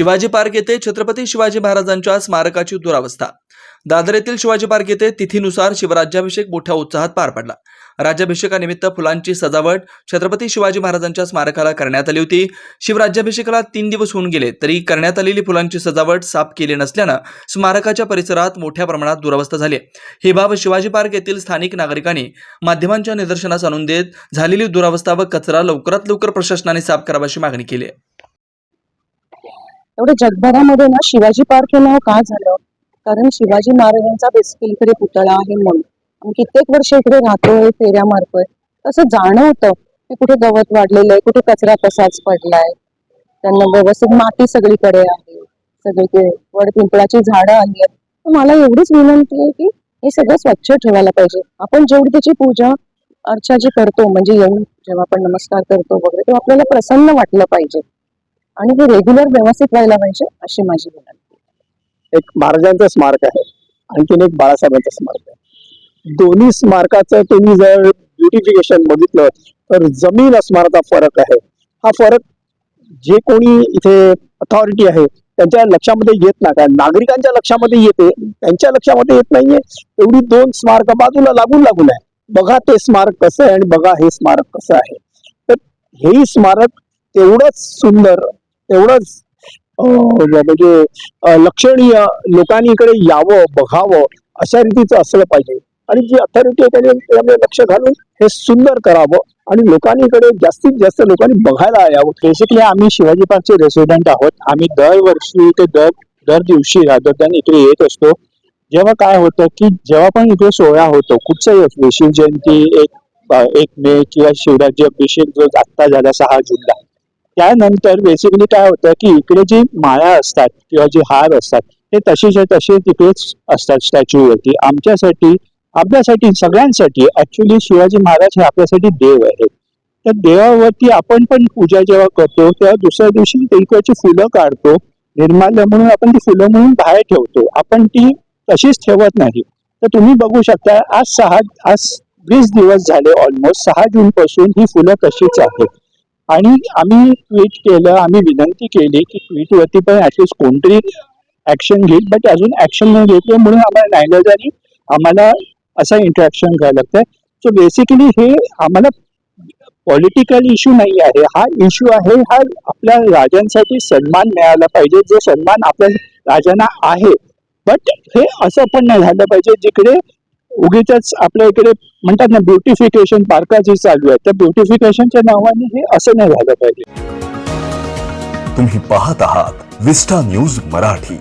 Shivaji park येथे छत्रपती शिवाजी महाराजांच्या स्मारकाची दुरावस्था. दादर येथील शिवाजी पार्क येथे तिथीनुसार शिवराज्याभिषेक मोठ्या उत्साहात पार पडला. राज्याभिषेकानिमित्त फुलांची सजावट छत्रपती शिवाजी महाराजांच्या स्मारकाला करण्यात आली होती. शिवराज्याभिषेकाला तीन दिवस होऊन गेले तरी करण्यात आलेली फुलांची सजावट साफ केली नसल्यानं स्मारकाच्या परिसरात मोठ्या प्रमाणात दुरावस्था झाली. ही बाब शिवाजी पार्क येथील स्थानिक नागरिकांनी माध्यमांच्या निदर्शनास आणून देत झालेली दुरावस्था व कचरा लवकरात लवकर प्रशासनाने साफ करावा अशी मागणी केली आहे. एवढं जगभरामध्ये ना शिवाजी पार्क हे नाव का झालं? कारण शिवाजी महाराजांचा बेसिकली इकडे पुतळा आहे म्हणून. कित्येक वर्ष इकडे राहतोय फेऱ्या मारतोय. तसं जाणवतं की कुठे गवत वाढलेलं आहे कुठे कचरा तसाच पडलाय. त्यांना व्यवस्थित माती सगळीकडे आहे. सगळीकडे वडपिंपळाची झाडं आली आहेत. तर मला एवढीच विनंती आहे की हे सगळं स्वच्छ ठेवायला पाहिजे. आपण जेवढी त्याची पूजा अर्चा जी करतो म्हणजे येऊन जेव्हा आपण नमस्कार करतो वगैरे तेव्हा आपल्याला प्रसन्न वाटलं पाहिजे. आणि हे रेग्युलर व्यवस्थित व्हायला पाहिजे अशी माझी विनंती एक महाराजांचं स्मारक आहे. आणखीन एक बाळासाहेबांचं स्मारक आहे. दोन्ही स्मारकाचं तुम्ही जर ब्युटिफिकेशन बघितलं तर जमीन असणाराचा फरक आहे. हा फरक जे कोणी इथे अथॉरिटी आहे त्यांच्या लक्षामध्ये येत नाही. कारण नागरिकांच्या लक्षामध्ये येते त्यांच्या लक्षामध्ये येत नाहीये. एवढी दोन स्मारक बाजूला लागून लागून आहे. बघा ते स्मारक कसं आहे आणि बघा हे स्मारक कसं आहे. तर हेही स्मारक तेवढंच सुंदर तेवढंच म्हणजे लक्षणीय लोकांनी इकडे यावं बघावं अशा रीतीचं असलं पाहिजे. आणि जी अथॉरिटी आहे त्याने त्यामध्ये लक्ष घालून हे सुंदर करावं आणि लोकांनी इकडे जास्तीत जास्त लोकांनी बघायला यावं. बेसिकली आम्ही शिवाजी पार्कचे रेसिडेंट आहोत. आम्ही दरवर्षी ते दर दर दिवशी राजधानी इकडे येत असतो. जेव्हा काय होतं की जेव्हा पण इकडे सोहळा होतो कुठचाही असतो शिवजयंती एक एक मे किंवा शिवराज्य अभिषेक जो आत्ता झाला सहा जूनला त्यानंतर बेसिकली काय होतं की इकडे जी माळा असतात किंवा जे हार असतात ते तसेच्या तसे तिकडेच असतात स्टॅच्यूवरती आमच्यासाठी आपल्यासाठी सगळ्यांसाठी ऍक्च्युली शिवाजी महाराज हे आपल्यासाठी देव आहेत. तर देवावरती आपण पण पूजा जेव्हा करतो तेव्हा दुसऱ्या दिवशी इकडची फुलं काढतो निर्माल्य म्हणून आपण ती फुलं म्हणून बाहेर ठेवतो. आपण ती तशीच ठेवत नाही. तर तुम्ही बघू शकता आज सहा आज वीस दिवस झाले ऑलमोस्ट सहा जून पासून ही फुलं तशीच आहेत. आणि आम्ही ट्विट केलं आम्ही विनंती केली की ट्विटवरती पण ऍटलिस्ट कोणतरी ऍक्शन घेईल. बट अजून ऍक्शन नाही घेतलं म्हणून आम्हाला नाईलाजानी आम्हाला असं इंटरॅक्शन घ्यायला लागतंय. सो बेसिकली हे आम्हाला पॉलिटिकल इश्यू नाही आहे. हा इश्यू आहे हा आपल्या राजांसाठी सन्मान मिळाला पाहिजे. जो सन्मान आपल्या राजांना आहे. बट हे असं पण नाही झालं पाहिजे. जिकडे उगीच आपल्या इकडे म्हणतात ना ब्युटिफिकेशन पार्काची चालू आहे. त्या ब्युटिफिकेशनच्या नावाने हे असं नाही झालं पाहिजे. तुम्ही पाहत आहात विस्टा न्यूज मराठी.